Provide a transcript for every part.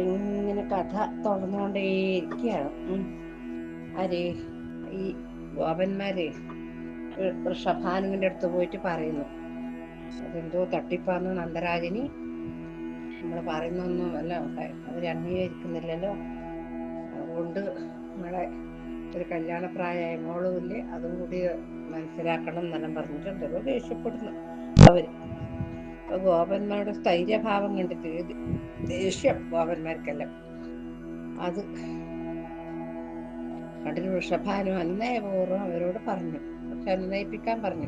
ഇങ്ങനെ കഥ തുറന്നുകൊണ്ടേയിരിക്കുകയാണ്. ആര്? ഈ ഗോപന്മാര് ഋഷഭാനുവിന്റെ അടുത്ത് പോയിട്ട് പറയുന്നു. അതെന്തോ തട്ടിപ്പാന്ന് നന്ദരാജനി. നമ്മൾ പറയുന്നൊന്നും അല്ല. അവർ അംഗീകരിക്കുന്നില്ലല്ലോ. അതുകൊണ്ട് നമ്മളെ ഒരു കല്യാണപ്രായമായ മോളുമില്ലേ അതും കൂടി മനസ്സിലാക്കണം എന്നെല്ലാം പറഞ്ഞിട്ടുണ്ട്. ദേഷ്യപ്പെടുന്നു. അവർ അപ്പൊ ഗോപന്മാരുടെ സ്ഥൈര്യഭാവം കണ്ടിട്ട് ദേഷ്യം ഗോപന്മാർക്കെല്ലാം. അത് കണ്ടിട്ട് വൃഷഭാനു അന്യായപൂർവം അവരോട് പറഞ്ഞു. പക്ഷെ പറഞ്ഞു.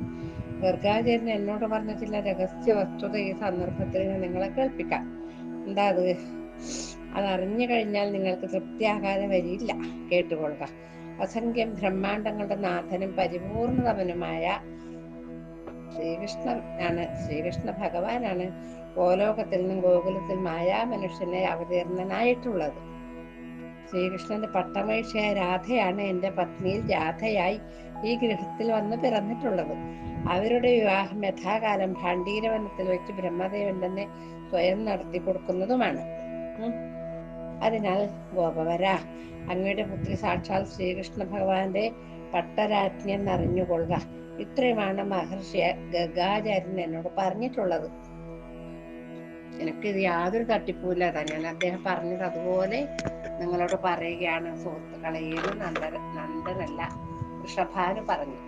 ഗർഗാചാര്യൻ എന്നോട് പറഞ്ഞ ചില രഹസ്യ വസ്തുത ഈ സന്ദർഭത്തിൽ ഞാൻ നിങ്ങളെ കേൾപ്പിക്കാം. എന്താ അത്? അതറിഞ്ഞു കഴിഞ്ഞാൽ നിങ്ങൾക്ക് തൃപ്തിയാകാതെ വരില്ല. കേട്ടുകൊള്ളുക. അസംഖ്യം ബ്രഹ്മാണ്ടങ്ങളുടെ നാഥനും പരിപൂർണതവനുമായ ശ്രീകൃഷ്ണൻ ആണ്. ശ്രീകൃഷ്ണ ഭഗവാനാണ് ഗോലോകത്തിൽ നിന്നും ഗോകുലത്തിൽ മായാ മനുഷ്യനെ അവതീർണനായിട്ടുള്ളത്. ശ്രീകൃഷ്ണന്റെ പട്ടമേഴ്ചയായ രാധയാണ് എന്റെ പത്നിയിൽ രാധയായി ഈ ഗൃഹത്തിൽ വന്ന് പിറന്നിട്ടുള്ളത്. അവരുടെ വിവാഹം യഥാകാലം ഭാണ്ഡീരവനത്തിൽ വെച്ച് ബ്രഹ്മദേവൻ തന്നെ സ്വയം നടത്തി കൊടുക്കുന്നതുമാണ്. അതിനാൽ ഗോപവര അങ്ങയുടെ പുത്രി സാക്ഷാൽ ശ്രീകൃഷ്ണ ഭഗവാന്റെ പട്ടരാജ്ഞി എന്നറിഞ്ഞുകൊള്ളുക. ഇത്രയുമാണ് മഹർഷി ഗംഗാചാര്യൻ എന്നോട് പറഞ്ഞിട്ടുള്ളത്. എനിക്കിത് യാതൊരു തട്ടിപ്പൂല തന്നെയാണ് അദ്ദേഹം പറഞ്ഞത് അതുപോലെ നിങ്ങളോട് പറയുകയാണ് സുഹൃത്തുക്കളെ. ഏത് നന്ദര നന്ദനല്ല വൃഷഭാന് പറഞ്ഞു.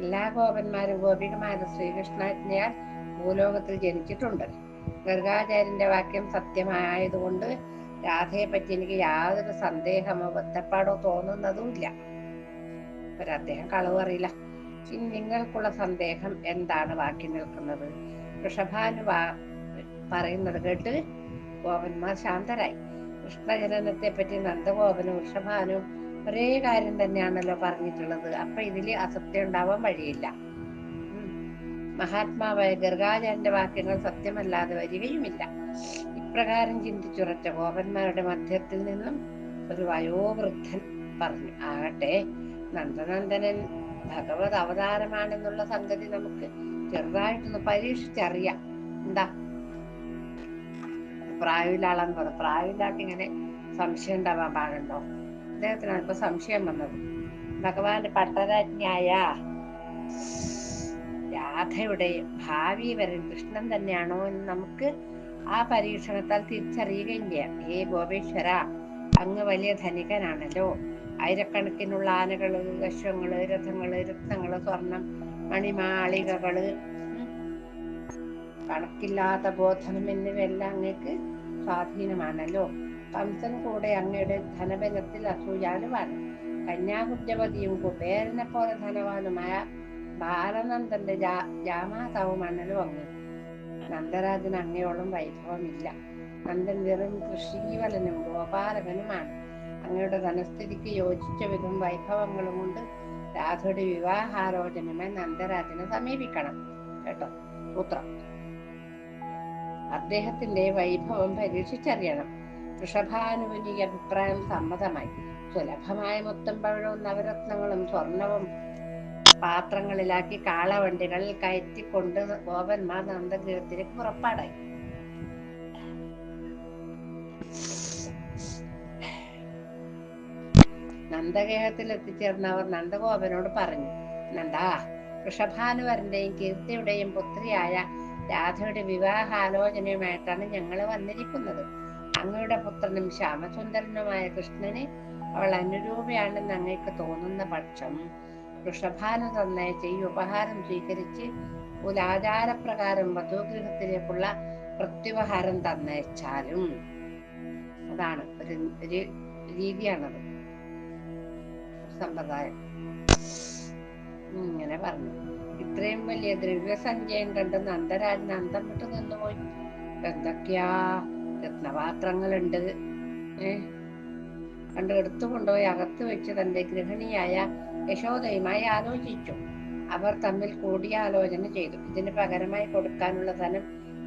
എല്ലാ ഗോപന്മാരും ഗോപികമാരും ശ്രീകൃഷ്ണജ്ഞയാൽ ഭൂലോകത്തിൽ ജനിച്ചിട്ടുണ്ട്. ഗർഗാചാര്യന്റെ വാക്യം സത്യമായതുകൊണ്ട് രാധയെ പറ്റി എനിക്ക് യാതൊരു സന്ദേഹമോ ബന്ധപ്പാടോ തോന്നുന്നതുമില്ല. ഒരു അദ്ദേഹം കളവ് അറിയില്ല. ഇനി നിങ്ങൾക്കുള്ള സന്ദേഹം എന്താണ് ബാക്കി നിൽക്കുന്നത്? വൃഷഭാനു പറയുന്നത് കേട്ട് ഗോപന്മാർ ശാന്തരായി. കൃഷ്ണജനനത്തെ പറ്റി നന്ദഗോപനും വൃഷഭാനും ഒരേ കാര്യം തന്നെയാണല്ലോ പറഞ്ഞിട്ടുള്ളത്. അപ്പൊ ഇതിൽ അസത്യം ഉണ്ടാവാൻ വഴിയില്ല. മഹാത്മാവായ ഗർഗാചാരന്റെ വാക്യങ്ങൾ സത്യമല്ലാതെ വരികയുമില്ല. ഇപ്രകാരം ചിന്തിച്ചുറച്ച ഗോപന്മാരുടെ മധ്യത്തിൽ നിന്നും ഒരു വയോവൃദ്ധൻ പറഞ്ഞു ആകട്ടെ നന്ദനന്ദനൻ ഭഗവത് അവതാരമാണെന്നുള്ള സംഗതി നമുക്ക് ചെറുതായിട്ടൊന്ന് പരീക്ഷിച്ചറിയാം. എന്താ? പ്രായവിലാളെന്ന് പറഞ്ഞു. പ്രായമില്ലാട്ട് ഇങ്ങനെ സംശയം ഉണ്ടാവാൻ പാടുണ്ടോ? അദ്ദേഹത്തിനാണ് ഇപ്പൊ സംശയം വന്നത്. ഭഗവാന്റെ പട്ടരാജ്ഞായ രാധയുടെ ഭാവി വരൻ കൃഷ്ണൻ തന്നെയാണോ എന്ന് നമുക്ക് ആ പരീക്ഷണത്താൽ തിരിച്ചറിയുകയില്ല ഹേ ഗോപേശ്വര അങ്ങ് വലിയ ധനികനാണല്ലോ. ആയിരക്കണക്കിനുള്ള ആനകൾ അശ്വങ്ങൾ രഥങ്ങൾ രത്നങ്ങൾ സ്വർണം മണിമാളികകൾ കണക്കില്ലാത്ത ബോധനം എന്നിവയെല്ലാം അങ്ങക്ക് സ്വാധീനമാണല്ലോ. കംസൻ കൂടെ അങ്ങയുടെ ധനബലത്തിൽ അസൂയാനുമാണ് കന്യാകുബ്ജവതിയും കുബേരനെ പോലെ ധനവാനുമായ ബാലനന്ദന്റെ ജാമാതാവുമാണല്ലോ അങ്ങ്. നന്ദരാജന് അങ്ങയോളം വൈഭവമില്ല. നന്ദൻ വെറും കൃഷിവലനും ഗോപാലകനുമാണ്. അങ്ങയുടെ ധനസ്ഥിതിക്ക് യോജിച്ച വിധം വൈഭവങ്ങളും കൊണ്ട് രാധയുടെ വിവാഹാലോചനമായി നന്ദരാജനെ സമീപിക്കണം. കേട്ടോ? പുത്രം അദ്ദേഹത്തിന്റെ വൈഭവം പരീക്ഷിച്ചറിയണം. വൃഷഭാനുവിന് അഭിപ്രായം സമ്മതമായി. സുലഭമായ മൊത്തം പഴവും നവരത്നങ്ങളും സ്വർണവും പാത്രങ്ങളിലാക്കി കാളവണ്ടികളിൽ കയറ്റിക്കൊണ്ട് ഗോപന്മാർ നന്ദഗൃഹത്തിലേക്ക് പുറപ്പാടായി. നന്ദഗേഹത്തിൽ എത്തിച്ചേർന്ന അവർ നന്ദഗോപനോട് പറഞ്ഞു നന്ദാ വൃഷഭാനുവരന്റെയും കീർത്തിയുടെയും പുത്രിയായ രാധയുടെ വിവാഹാലോചനയുമായിട്ടാണ് ഞങ്ങൾ വന്നിരിക്കുന്നത്. അങ്ങയുടെ പുത്രനും ശ്യാമസുന്ദരനുമായ കൃഷ്ണന് അവൾ അനുരൂപയാണെന്ന് അങ്ങേക്ക് തോന്നുന്ന പക്ഷം വൃഷഭാനു തന്നയച്ച ഈ ഉപഹാരം സ്വീകരിച്ച് കുലാചാരപ്രകാരം വധുഗൃഹത്തിലേക്കുള്ള പ്രത്യുപഹാരം തന്നയച്ചാലും. അതാണ് ഒരു ഒരു രീതിയാണത്. സമ്പ്രദായം. ഇങ്ങനെ പറഞ്ഞു. ഇത്രയും വലിയ ദ്രവ്യസഞ്ചയം കണ്ട് നന്ദരാജൻ അന്തം വിട്ടു നിന്നുപോയി. എന്തൊക്കെയാ രത്നപാത്രങ്ങളുണ്ട്? ഏ? കണ്ട് എടുത്തു കൊണ്ടുപോയി അകത്ത് വെച്ച് തന്റെ ഗൃഹിണിയായ യശോദയുമായി ആലോചിച്ചു അവർ തമ്മിൽ കൂടിയാലോചന ചെയ്തു. ഇതിന് പകരമായി കൊടുക്കാനുള്ള ധനം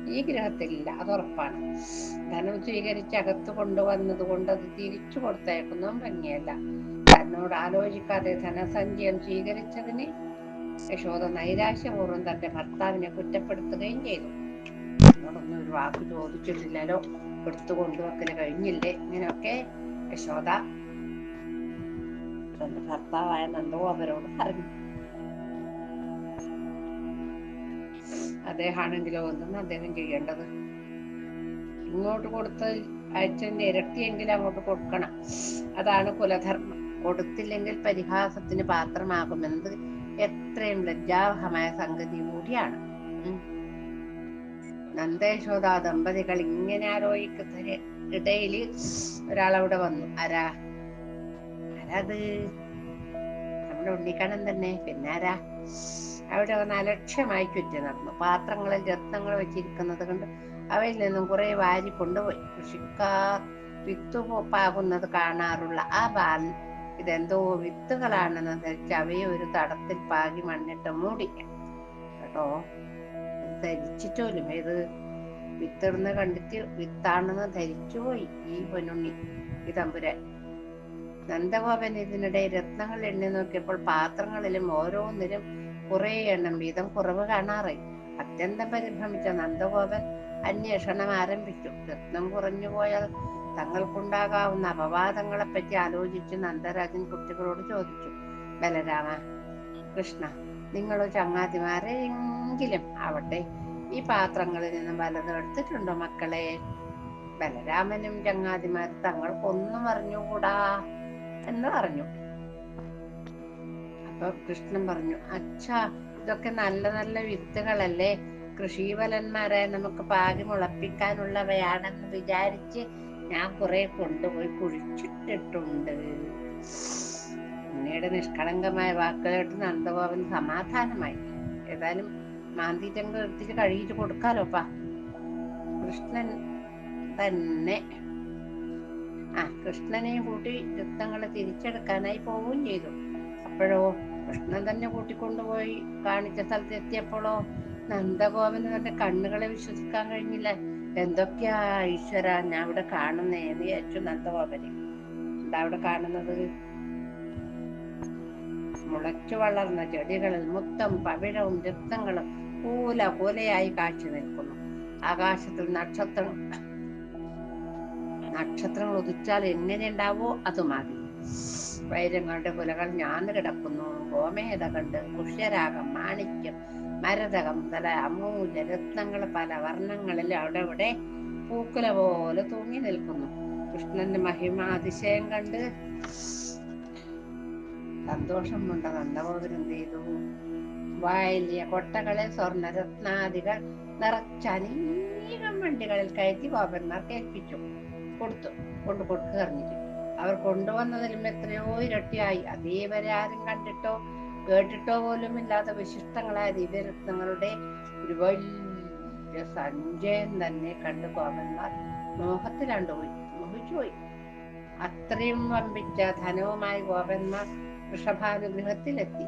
ഈ ഗ്രഹത്തിലില്ല അത് ഉറപ്പാണ്. ധനം സ്വീകരിച്ച് അകത്ത് കൊണ്ടുവന്നത് കൊണ്ട് അത് തിരിച്ചു കൊടുത്തേക്കുന്നതും ഭംഗിയല്ല. തന്നോട് ആലോചിക്കാതെ ധനസഞ്ചയം സ്വീകരിച്ചതിന് യശോദ നൈരാശ്യപൂർവം തന്റെ ഭർത്താവിനെ കുറ്റപ്പെടുത്തുകയും ചെയ്തു. എന്നോടൊന്നും ഒരു വാക്ക് ചോദിച്ചിട്ടില്ലല്ലോ. എടുത്തു കൊണ്ടുവെക്കൽ കഴിഞ്ഞില്ലേ? ഇങ്ങനെയൊക്കെ യശോദ തന്റെ ഭർത്താവായ നന്ദഗോപരോട് പറഞ്ഞു. അദ്ദേഹമാണെങ്കിലോ ഒന്നും അദ്ദേഹം ചെയ്യേണ്ടത്? ഇങ്ങോട്ട് കൊടുത്ത് അയച്ചതിന്റെ ഇരട്ടിയെങ്കിലും അങ്ങോട്ട് കൊടുക്കണം. അതാണ് കുലധർമ്മം. കൊടുത്തില്ലെങ്കിൽ പരിഹാസത്തിന് പാത്രമാകുമെന്നത് എത്രയും ലജ്ജാവഹമായ സംഗതി കൂടിയാണ്. ഉം. നന്ദേശോദ ദമ്പതികൾ ഇങ്ങനെ ആലോചിക്കുന്ന ഇടയിൽ ഒരാളവിടെ വന്നു. ആരാ? ആരാത് നമ്മുടെ ഉണ്ണിക്കണ്ണൻ തന്നെ. പിന്നെ ആരാ? അവിടെ വന്ന് അലക്ഷ്യമായി ചുറ്റി നടന്നു. പാത്രങ്ങളിൽ രത്നങ്ങൾ വെച്ചിരിക്കുന്നത് കൊണ്ട് അവയിൽ നിന്നും കുറെ വാരി കൊണ്ടുപോയി. കൃഷിക്കാർ വിത്ത് പാകുന്നത് കാണാറുള്ള ആ ബാലൻ ഇതെന്തോ വിത്തുകളാണെന്ന് ധരിച്ച് അവയെ ഒരു തടത്തിൽ പാകി മണ്ണിട്ട് മൂടി. കേട്ടോ? ധരിച്ചിട്ടോലും ഇത് വിത്തിടുന്ന കണ്ടിട്ട് വിത്താണെന്ന് ധരിച്ചുപോയി ഈ പൊന്നുണ്ണി. ഈ തമ്പുരാൻ. നന്ദഗോപൻ ഇതിനിടെ രത്നങ്ങൾ എണ്ണി നോക്കിയപ്പോൾ പാത്രങ്ങളിലും ഓരോന്നിലും കുറെ എണ്ണം വീതം കുറവ് കാണാറായി. അത്യന്തം പരിഭ്രമിച്ച നന്ദഗോപൻ അന്വേഷണം ആരംഭിച്ചു. രത്നം കുറഞ്ഞു പോയാൽ തങ്ങൾക്കുണ്ടാകാവുന്ന അപവാദങ്ങളെ പറ്റി ആലോചിച്ച് നന്ദരാജൻ കുട്ടികളോട് ചോദിച്ചു. ബലരാമ കൃഷ്ണ നിങ്ങളോ ചങ്ങാതിമാരെങ്കിലും ആവട്ടെ ഈ പാത്രങ്ങളിൽ നിന്നും വലതും എടുത്തിട്ടുണ്ടോ മക്കളെ? ബലരാമനും ചങ്ങാതിമാരും തങ്ങൾക്കൊന്നും അറിഞ്ഞുകൂടാ. എന്ന് പറഞ്ഞു. അപ്പൊ കൃഷ്ണൻ പറഞ്ഞു അച്ഛാ ഇതൊക്കെ നല്ല നല്ല വിത്തുകളല്ലേ? കൃഷിവലന്മാരെ നമുക്ക് പാകി മുളപ്പിക്കാനുള്ളവയാണെന്ന് വിചാരിച്ച് ഞാൻ കുറെ കൊണ്ടുപോയി കുഴിച്ചിട്ടിട്ടുണ്ട്. പിന്നീട് നിഷ്കളങ്കമായ വാക്കുകളായിട്ട് നന്ദഗോപൻ സമാധാനമായി. ഏതായാലും മാന്തിറ്റങ്ങൾ എടുത്തിട്ട് കഴുകിയിട്ട് കൊടുക്കാലോപ്പാ. കൃഷ്ണൻ തന്നെ ആ കൃഷ്ണനെയും കൂട്ടി യുദ്ധങ്ങളെ തിരിച്ചെടുക്കാനായി പോവുകയും ചെയ്തു. അപ്പോഴോ കൃഷ്ണൻ തന്നെ കൂട്ടിക്കൊണ്ടുപോയി കാണിച്ച സ്ഥലത്ത് എത്തിയപ്പോഴോ നന്ദഗോപന് തന്റെ കണ്ണുകളെ വിശ്വസിക്കാൻ കഴിഞ്ഞില്ല. എന്തൊക്കെയാ ഈശ്വര ഞാൻ ഇവിടെ കാണുന്നേ എന്ന് വിചാരിച്ചു നന്ദഗോപന്. എന്താ അവിടെ കാണുന്നത്? മുളച്ചു വളർന്ന ചെടികളിൽ മുത്തം പവിഴവും രക്തങ്ങളും കൂല കൂലയായി കാഴ്ച നിൽക്കുന്നു. ആകാശത്തിൽ നക്ഷത്രം നക്ഷത്രങ്ങൾ ഉദിച്ചാൽ എങ്ങനെ ഉണ്ടാവോ മതി. വൈരങ്ങളുടെ കുലകൾ ഞാൻ കിടക്കുന്നു. ഗോമേത കണ്ട് കുഷ്യരാഗം മാണിക്യം മരതകം തല അമൂല്യ രത്നങ്ങൾ പല വർണങ്ങളിൽ അവിടെ ഇവിടെ പൂക്കുല പോലെ തൂങ്ങി നിൽക്കുന്നു. കൃഷ്ണന്റെ മഹിമ അതിശയം കണ്ട് സന്തോഷം കൊണ്ട് നന്ദഗോപുരം ചെയ്തു. വലിയ കൊട്ടകളെ സ്വർണരത്നാദികൾ നിറച്ച അനേകം വണ്ടികളിൽ കയറ്റി ഗോപന്മാർക്ക് ഏൽപ്പിച്ചു കൊടുത്തു. കൊണ്ട് കൊടുക്കുക അറിഞ്ഞിട്ട് അവർ കൊണ്ടുവന്നതിലും എത്രയോ ഇരട്ടിയായി. അതേവരെ ആരും കണ്ടിട്ടോ കേട്ടിട്ടോ പോലും ഇല്ലാത്ത വിശിഷ്ടങ്ങളായ ദിവ്യരത്നങ്ങളുടെ ഒരു വലിയ സഞ്ചയം തന്നെ കണ്ട് പോയി മോഹിച്ചു മോഹിച്ചുപോയി അത്രയും വമ്പിച്ച ധനവുമായി ഗോപന്മാർ വൃഷഭാനുഗ്രഹത്തിലെത്തി.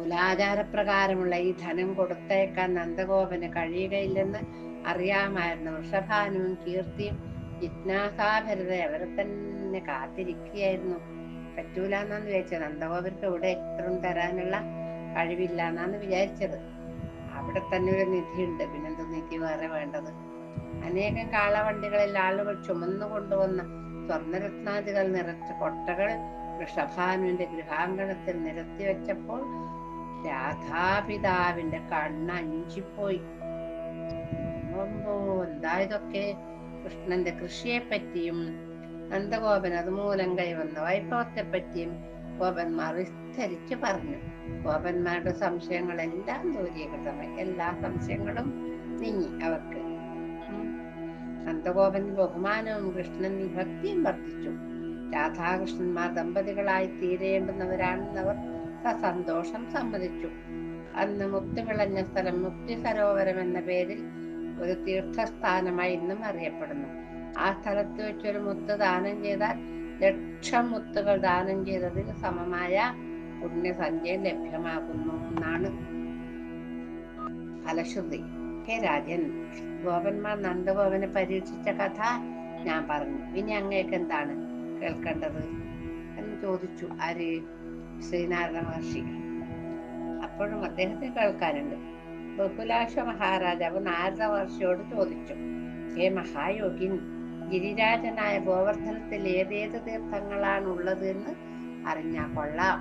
കുലാചാരപ്രകാരമുള്ള ഈ ധനം കൊടുത്തേക്കാൻ നന്ദഗോപന് കഴിയുകയില്ലെന്ന് അറിയാമായിരുന്നു. വൃഷഭാനുവും കീർത്തിയും ജിജ്ഞാസാഭരത അവരെ തന്നെ കാത്തിരിക്കുകയായിരുന്നു. പറ്റൂല എന്നാന്ന് വിചാരിച്ചത് നന്ദഗോപർക്ക് ഇവിടെ ഇത്രയും തരാനുള്ള കഴിവില്ല എന്നാണ് വിചാരിച്ചത്. അവിടെ തന്നെ ഒരു നിധിയുണ്ട്. പിന്നെന്ത് നിധി വേറെ വേണ്ടത്? അനേകം കാളവണ്ടികളിൽ ആളുകൾ ചുമന്നു കൊണ്ടുവന്ന സ്വർണരത്നാദികൾ നിറച്ച കൊട്ടകൾ വൃഷഭാനുവിന്റെ ഗൃഹാങ്കണത്തിൽ നിരത്തി വെച്ചപ്പോൾ രാധാപിതാവിന്റെ കണ്ണ് അഞ്ചിപ്പോയി. അമ്പോ എന്താ ഇതൊക്കെ? കൃഷ്ണന്റെ കൃഷിയെ പറ്റിയും നന്ദഗോപൻ അതുമൂലം കൈവന്ന വൈഭവത്തെ പറ്റിയും ഗോപന്മാർ വിസ്തരിച്ചു പറഞ്ഞു. ഗോപന്മാരുടെ സംശയങ്ങളെല്ലാം ദൂരീകൃതമായി. എല്ലാ സംശയങ്ങളും നീങ്ങി അവർക്ക്. ഉം. നന്ദഗോപൻ ബഹുമാനവും കൃഷ്ണനിൽ ഭക്തിയും വർദ്ധിച്ചു. രാധാകൃഷ്ണന്മാർ ദമ്പതികളായി തീരേണ്ടുന്നവരാണെന്നവർ സസന്തോഷം സമ്മതിച്ചു അന്ന് മുക്തി വിളഞ്ഞ സ്ഥലം മുക്തി സരോവരം എന്ന പേരിൽ ഒരു തീർത്ഥസ്ഥാനമായി ഇന്നും അറിയപ്പെടുന്നു. ആ സ്ഥലത്ത് വെച്ചൊരു മുത്ത് ദാനം ചെയ്താൽ ലക്ഷം മുത്തുകൾ ദാനം ചെയ്തതിന് സമമായ പുണ്യസഞ്ചയം ലഭ്യമാകുന്നു എന്നാണ് ഫലശ്രുതി. കെ. രാജൻ ഗോപന്മാർ നന്ദഗോപനെ പരീക്ഷിച്ച കഥ ഞാൻ പറഞ്ഞു. ഇനി അങ്ങേക്ക് എന്താണ് കേൾക്കേണ്ടത്? എന്ന് ചോദിച്ചു. ആര്? ശ്രീനാരായണ മഹർഷി. അപ്പോഴും അദ്ദേഹത്തെ കേൾക്കാനുണ്ട് ബഹുലാശ മഹാരാജാവ് നാരദ മഹർഷിയോട് ചോദിച്ചു ഏ മഹായോഗിൻ ഗിരിരാജനായ ഗോവർദ്ധനത്തിൽ ഏതേത് തീർത്ഥങ്ങളാണ് ഉള്ളത് എന്ന് അറിഞ്ഞാ കൊള്ളാം.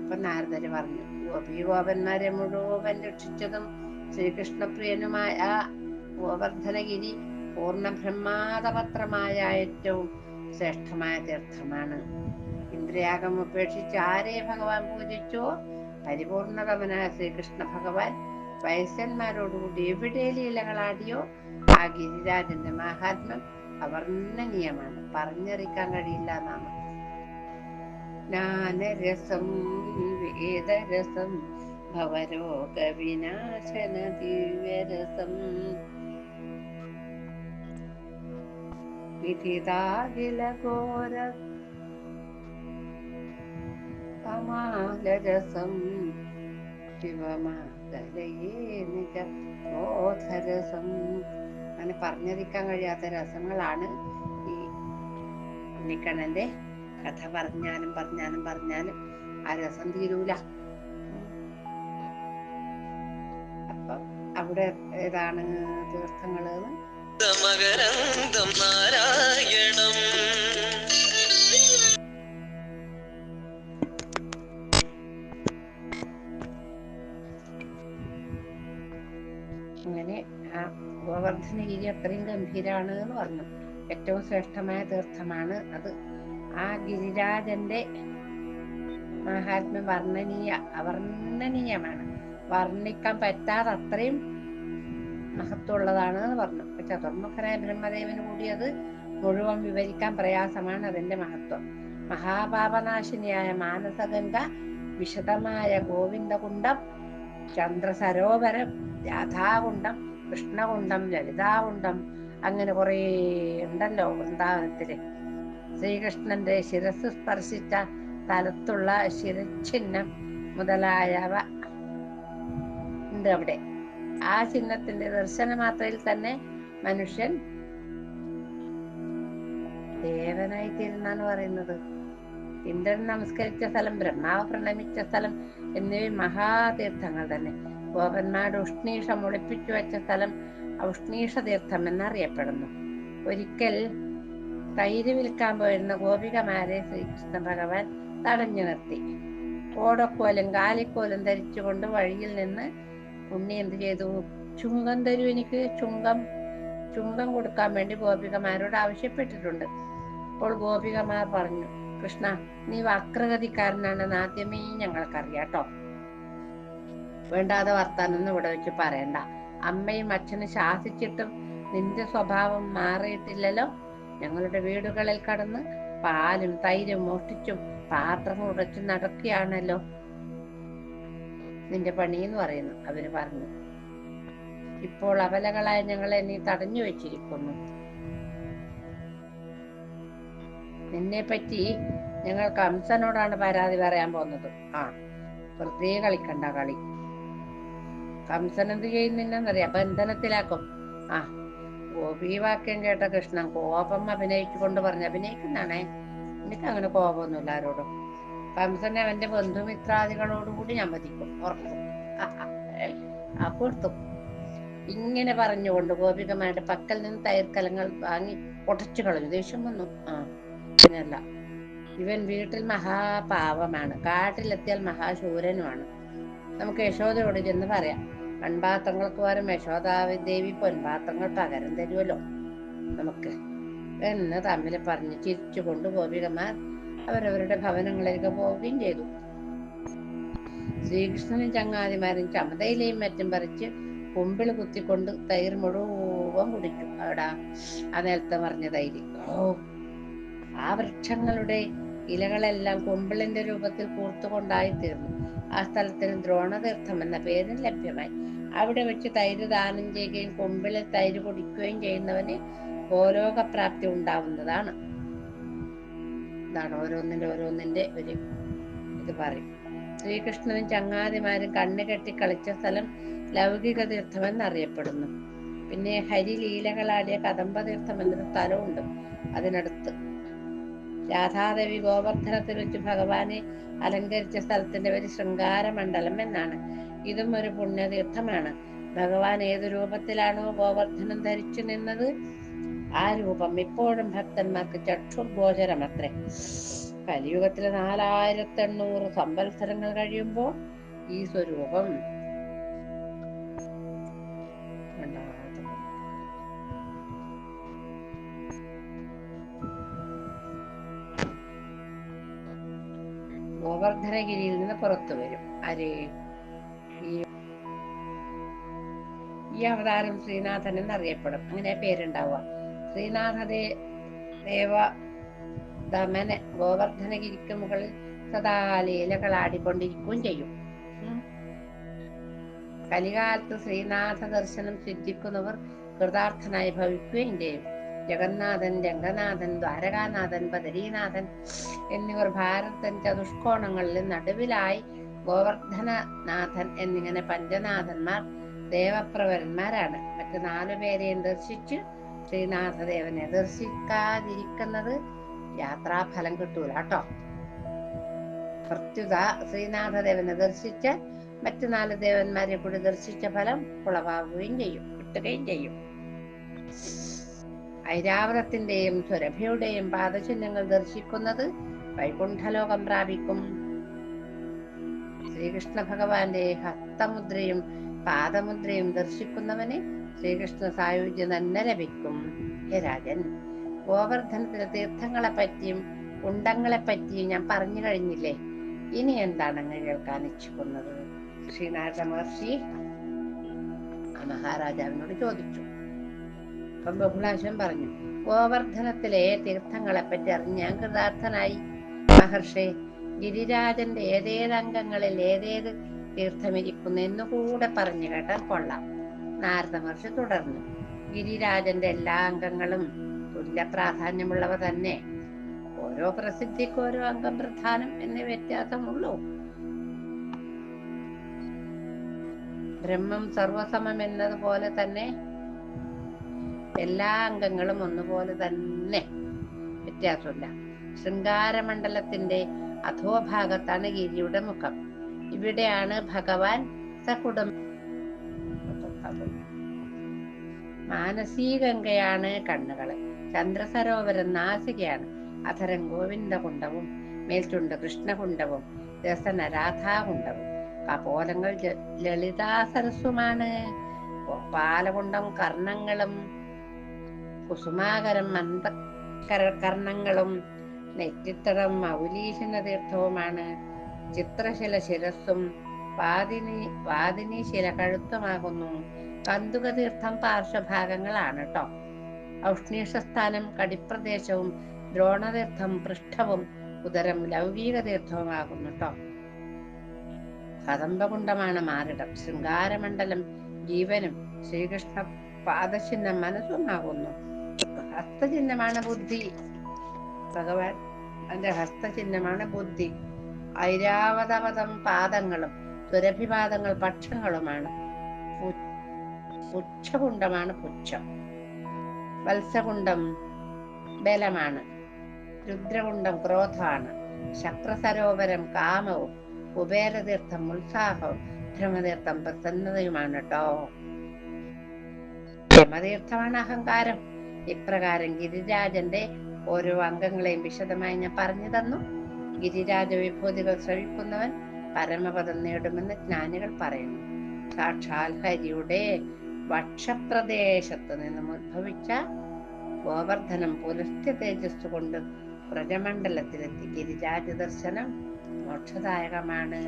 അപ്പൊ നാരദര് പറഞ്ഞു ഗോപീഗോപന്മാരെ മുഴുവൻ രക്ഷിച്ചതും ശ്രീകൃഷ്ണപ്രിയനുമായ ഗോവർദ്ധനഗിരി പൂർണ ബ്രഹ്മാതപത്രമായ ഏറ്റവും ശ്രേഷ്ഠമായ തീർത്ഥമാണ്. ഇന്ദ്രിയാഗം ഉപേക്ഷിച്ച് ആരെ ഭഗവാൻ പൂജിച്ചോ? പരിപൂർണകമനായ ശ്രീകൃഷ്ണ ഭഗവാൻ വയസ്സന്മാരോടുകൂടി എവിടെ ലീലകളാടിയോ ആ ഗിരിരാജന്റെ മഹാത്മ്യം അവർണനീയമാണ്. പറഞ്ഞറിയിക്കാൻ കഴിയില്ല എന്നാണ് ജ്ഞാനരസം വേദരസം ഭവരോഗ വിനാശന ദിവ്യരസം. വിധിതാഖില ഘോര കമാലരസം ശിവമാതരയേ നിജ ബോധരസം അങ്ങനെ പറഞ്ഞറിയിക്കാൻ കഴിയാത്ത രസങ്ങളാണ് ഈ ഉണ്ണിക്കണ്ണന്റെ കഥ. പറഞ്ഞാലും പറഞ്ഞാലും പറഞ്ഞാലും ആ രസം തീരൂല. അപ്പൊ അവിടെ ഏതാണ് തീർത്ഥങ്ങൾ? മകരന്തം നാരായണം. ഗോവർദ്ധനഗിരി അത്രയും ഗംഭീരാണ് എന്ന് പറഞ്ഞു. ഏറ്റവും ശ്രേഷ്ഠമായ തീർത്ഥമാണ് അത്. ആ ഗിരിരാജന്റെ മഹാത്മ്യം വർണനീയ അവർണനീയമാണ്. വർണിക്കാൻ പറ്റാതെ അത്രയും മഹത്വമുള്ളതാണ് എന്ന് പറഞ്ഞു ചതുർമുഖനായ ബ്രഹ്മദേവന് കൂടി അത് മുഴുവൻ വിവരിക്കാൻ പ്രയാസമാണ് അതിന്റെ മഹത്വം. മഹാപാപനാശിനിയായ മാനസഗംഗ വിശദമായ ഗോവിന്ദകുണ്ടം ചന്ദ്രസരോവരം രാധാകുണ്ടം കൃഷ്ണകുണ്ടം ലളിതാകുണ്ടം അങ്ങനെ കുറേ ഉണ്ടല്ലോ വൃന്ദാവനത്തിൽ. ശ്രീകൃഷ്ണന്റെ ശിരസ് സ്പർശിച്ച സ്ഥലത്തുള്ള ശിരച്ഛിഹ്നം മുതലായവ ഉണ്ട് അവിടെ. ആ ചിഹ്നത്തിന്റെ ദർശന മാത്രയിൽ തന്നെ മനുഷ്യൻ ദേവനായി തീരുന്നാണ് പറയുന്നത്. ഇന്ദ്രൻ നമസ്കരിച്ച സ്ഥലം ബ്രഹ്മാവ് പ്രണമിച്ച സ്ഥലം എന്നിവ മഹാതീർത്ഥങ്ങൾ തന്നെ. ഗോപന്മാരുടെ ഉഷ്ണീഷം ഒളിപ്പിച്ചു വെച്ച സ്ഥലം ഉഷ്ണീഷ തീർത്ഥം എന്നറിയപ്പെടുന്നു. ഒരിക്കൽ തൈര് വിൽക്കാൻ പോയിരുന്ന ഗോപികമാരെ ശ്രീകൃഷ്ണ ഭഗവാൻ തടഞ്ഞു നിർത്തി. ഓടക്കോലും കാലിക്കോലും ധരിച്ചുകൊണ്ട് വഴിയിൽ നിന്ന് ഉണ്ണി എന്ത് ചെയ്തു? ചുങ്കം തരൂ എനിക്ക് ചുങ്കം ചുങ്കം കൊടുക്കാൻ വേണ്ടി ഗോപികമാരോട് ആവശ്യപ്പെട്ടിട്ടുണ്ട്. അപ്പോൾ ഗോപികമാർ പറഞ്ഞു കൃഷ്ണ നീ വക്രഗതിക്കാരനാണെന്ന് ആദ്യമേ ഞങ്ങൾക്കറിയാട്ടോ വേണ്ടാതെ വർത്താനൊന്നും ഇവിടെ വെച്ച് പറയണ്ട. അമ്മയും അച്ഛനും ശാസിച്ചിട്ടും നിന്റെ സ്വഭാവം മാറിയിട്ടില്ലല്ലോ? ഞങ്ങളുടെ വീടുകളിൽ കടന്ന് പാലും തൈരും മോഷ്ടിച്ചും പാത്രങ്ങൾ ഉടച്ചു നടക്കുകയാണല്ലോ. നിന്റെ പണി എന്ന് പറയുന്നു അവർ പറഞ്ഞു. ഇപ്പോൾ അവലകളായ ഞങ്ങളെ നീ തടഞ്ഞു വെച്ചിരിക്കുന്നു. നിന്നെ പറ്റി ഞങ്ങൾ കംസനോടാണ് പരാതി പറയാൻ പോകുന്നത്. ആ വെറുതെ കളിക്കണ്ട കളി. കംസൻ എന്ത് ചെയ്യുന്നില്ലെന്നറിയാം ബന്ധനത്തിലാക്കും ആ ഗോപി വാക്യം കേട്ട കൃഷ്ണൻ കോപം അഭിനയിച്ചുകൊണ്ട് പറഞ്ഞു. അഭിനയിക്കുന്നതാണേ. എനിക്ക് അങ്ങനെ കോപമൊന്നുമില്ല ആരോടും. കംസനെ അവന്റെ ബന്ധുമിത്രാദികളോടുകൂടി ഞാൻ വധിക്കും ഉറക്കും കൊടുത്തു. ഇങ്ങനെ പറഞ്ഞുകൊണ്ട് ഗോപികമാരുടെ പക്കൽ നിന്ന് തൈർക്കലങ്ങൾ വാങ്ങി ഉടച്ചു കളഞ്ഞു. ദേഷ്യം വന്നു. ആ അങ്ങനെയല്ല ഇവൻ വീട്ടിൽ മഹാപാവമാണ്. കാട്ടിലെത്തിയാൽ മഹാശൂരനുമാണ്. നമുക്ക് യശോദയോട് ചെന്ന് പറയാം. മൺപാത്രങ്ങൾക്ക് പകരം ദേവി പൊൻപാത്രങ്ങൾ പകരം തരുമല്ലോ നമുക്ക് എന്ന് തമ്മിൽ പറഞ്ഞ് ചിരിച്ചുകൊണ്ട് ഗോപികമാർ അവരവരുടെ ഭവനങ്ങളിലേക്ക് പോവുകയും ചെയ്തു. ശ്രീകൃഷ്ണനും ചങ്ങാതിമാരും ചമതയിലെയും മറ്റും പറിച്ച് കുമ്പിൾ കുത്തിക്കൊണ്ട് തൈര് മുഴുവൻ കുടിച്ചു. അവിടെ ആ നേരത്തെ പറഞ്ഞ തൈര്. ഓ ആ വൃക്ഷങ്ങളുടെ ഇലകളെല്ലാം കുമ്പിളിന്റെ രൂപത്തിൽ കൂർത്തുകൊണ്ടായി തീർന്നു ആ സ്ഥലത്തിന് ദ്രോണതീർത്ഥം എന്ന പേരും ലഭ്യമായി. അവിടെ വെച്ച് തൈര് ദാനം ചെയ്യുകയും കൊമ്പിലെ തൈര് കുടിക്കുകയും ചെയ്യുന്നവന് ഗോലോകപ്രാപ്തി ഉണ്ടാവുന്നതാണ്. ഇതാണ് ഓരോന്നിന്റെ ഓരോന്നിന്റെ ഒരു ഇത് പറയും. ശ്രീകൃഷ്ണനും ചങ്ങാതിമാരും കണ്ണ് കെട്ടി കളിച്ച സ്ഥലം ലൗകിക തീർത്ഥം എന്നറിയപ്പെടുന്നു. പിന്നെ ഹരിലീലകളാടിയ കദംബ തീർത്ഥം എന്നൊരു സ്ഥലമുണ്ട് അതിനടുത്ത്. രാധാദേവി ഗോവർദ്ധനത്തിൽ വെച്ച് ഭഗവാനെ അലങ്കരിച്ച സ്ഥലത്തിന്റെ പേര് ശൃംഗാരമണ്ഡലം എന്നാണ്. ഇതും ഒരു പുണ്യതീർത്ഥമാണ്. ഭഗവാൻ ഏത് രൂപത്തിലാണോ ഗോവർദ്ധനം ധരിച്ചു നിന്നത് ആ രൂപം ഇപ്പോഴും ഭക്തന്മാർക്ക് ചക്ഷുർഗോചരമത്രേ കലിയുഗത്തിലെ നാലായിരത്തി എണ്ണൂറ് സംവത്സരങ്ങൾ കഴിയുമ്പോൾ ഈ സ്വരൂപം ഗോവർദ്ധനഗിരിയിൽ നിന്ന് പുറത്തു വരും. ആര്? ഈ ഈ അവതാരം ശ്രീനാഥൻ എന്നറിയപ്പെടും. അങ്ങനെ പേരുണ്ടാവുക. ശ്രീനാഥദേ ദേവ ദമന ഗോവർദ്ധനഗിരിക്ക് മുകളിൽ സദാ ലീലകൾ ആടിക്കൊണ്ടിരിക്കുകയും ചെയ്യും. കലികാലത്ത് ശ്രീനാഥ ദർശനം സിദ്ധിക്കുന്നവർ കൃതാർത്ഥനായി ഭവിക്കുകയും ചെയ്യും. ജഗന്നാഥൻ രംഗനാഥൻ ദ്വാരകാനാഥൻ ബദരീനാഥൻ എന്നിവർ ഭാരതൻ ചതുഷ്കോണങ്ങളിൽ നടുവിലായി ഗോവർദ്ധനനാഥൻ എന്നിങ്ങനെ പഞ്ചനാഥന്മാർ ദേവപ്രവരന്മാരാണ്. മറ്റു നാലു പേരെയും ദർശിച്ച്? ശ്രീനാഥദേവനെ ദർശിക്കാതിരിക്കുന്നത് യാത്രാഫലം കിട്ടൂല കേട്ടോ. പ്രത്യുത ശ്രീനാഥദേവനെ ദർശിച്ച് മറ്റു നാല് ദേവന്മാരെ കൂടി ദർശിച്ച ഫലം കുളവാകുകയും ചെയ്യും കിട്ടുകയും ചെയ്യും. ഐരാവതത്തിന്റെയും സുരഭയുടെയും പാദചിഹ്നങ്ങൾ ദർശിക്കുന്നത് വൈകുണ്ഠലോകം പ്രാപിക്കും. ശ്രീകൃഷ്ണ ഭഗവാന്റെ ഹസ്തമുദ്രയും പാദമുദ്രയും ദർശിക്കുന്നവന് ശ്രീകൃഷ്ണ സായുജ്യം തന്നെ ലഭിക്കും. ഹേ രാജൻ ഗോവർദ്ധനത്തിലെ തീർത്ഥങ്ങളെ പറ്റിയും കുണ്ടങ്ങളെ പറ്റിയും ഞാൻ പറഞ്ഞു കഴിഞ്ഞില്ലേ? ഇനി എന്താണ് അങ്ങ് കേൾക്കാൻ ഇച്ഛിക്കുന്നത്? ശ്രീനാഥ മഹർഷി മഹാരാജാവിനോട് ചോദിച്ചു. അപ്പം ബഹുളാശൻ പറഞ്ഞു ഗോവർദ്ധനത്തിലെ തീർത്ഥങ്ങളെ പറ്റി അറിഞ്ഞ് ഞാൻ കൃതാർത്ഥനായി. മഹർഷി ഗിരിരാജന്റെ ഏതേത് അംഗങ്ങളിൽ ഏതേത് തീർത്ഥമിരിക്കുന്നു എന്നുകൂടെ പറഞ്ഞു കേട്ടാൽ കൊള്ളാം. നാരദ മഹർഷി തുടർന്നു ഗിരിരാജന്റെ എല്ലാ അംഗങ്ങളും തുല്യ പ്രാധാന്യമുള്ളവ തന്നെ. ഓരോ പ്രസിദ്ധിക്ക് ഓരോ അംഗം പ്രധാനം എന്ന വ്യത്യാസമുള്ളൂ. ബ്രഹ്മം സർവസമം എന്നതുപോലെ തന്നെ എല്ലാ അംഗങ്ങളും ഒന്നുപോലെ തന്നെ വ്യത്യാസമില്ല. ശൃംഗാരമണ്ഡലത്തിന്റെ അധോഭാഗത്താണ് ഗിരിയുടെ മുഖം. ഇവിടെയാണ് ഭഗവാൻ സകുടം. മാനസീകങ്കയാണ് കണ്ണുകൾ ചന്ദ്രസരോവരം നാസികയാണ്. അധരം ഗോവിന്ദകുണ്ടവും മേൽചുണ്ട് കൃഷ്ണകുണ്ടവും രസന രാധാകുണ്ടവും കപോലങ്ങൾ ലളിതാസരസ്വമാണ് പാലകുണ്ടം കർണങ്ങളും കുസുമാകരം മന്ദക്കര കർണങ്ങളും നെറ്റിത്തടം മൗലീശന തീർത്ഥവുമാണ്. ചിത്രശില ശിരസ്സും വാദിനി വാദിനി ശില കഴുത്തുമാകുന്നു. കന്തുക തീർത്ഥം പാർശ്വഭാഗങ്ങളാണ് കേട്ടോ ഔഷ്ണീഷസ്ഥാനം കടിപ്രദേശവും ദ്രോണതീർത്ഥം പൃഷ്ഠവും ഉദരം ലൗകിക തീർത്ഥവുമാകുന്നു കേട്ടോ കദംബകുണ്ടമാണ് മാറിടം ശൃംഗാരമണ്ഡലം ജീവനും ശ്രീകൃഷ്ണ പാദചിഹ്നം മനസ്സുമാകുന്നു ഹസ്തചിഹ്നമാണ് ബുദ്ധി. ഭഗവാൻ അതിന്റെ ഹസ്തചിഹ്നമാണ് ബുദ്ധി. ഐരാവതപദം പാദങ്ങളും സുരഭിപാദങ്ങൾ പക്ഷങ്ങളുമാണ്. പുച്ഛകുണ്ടമാണ് പുച്ഛം. വത്സകുണ്ടം ബലമാണ്. രുദ്രകുണ്ടം ക്രോധമാണ്. ശക്രസരോവരം കാമവും കുബേരതീർത്ഥം ഉത്സാഹവും ബ്രഹ്മതീർത്ഥം പ്രസന്നതയുമാണ് കേട്ടോ ബ്രഹ്മതീർത്ഥമാണ് അഹങ്കാരം. ഇപ്രകാരം ഗിരിരാജന്റെ ഓരോ അംഗങ്ങളെയും വിശദമായി ഞാൻ പറഞ്ഞു തന്നു. ഗിരിരാജ വിഭൂതികൾ ശ്രവിക്കുന്നവൻ പരമപദം നേടുമെന്ന് ജ്ഞാനികൾ പറയുന്നു. സാക്ഷാൽ ഹരിയുടെ വക്ഷപ്രദേശത്ത് നിന്നും ഉത്ഭവിച്ച ഗോവർദ്ധനം പുലസ്ത്യ തേജസ് കൊണ്ട് വ്രജമണ്ഡലത്തിലെത്തി. ഗിരിരാജ ദർശനം മോക്ഷദായകമാണ്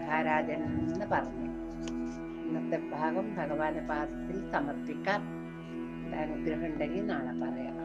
മഹാരാജൻ എന്ന് പറഞ്ഞു. ഇന്നത്തെ ഭാഗം ഭഗവാന്റെ പാദത്തിൽ സമർപ്പിക്കാം അനുഗ്രഹം ഉണ്ടെങ്കിൽ നാളെ പറയാം.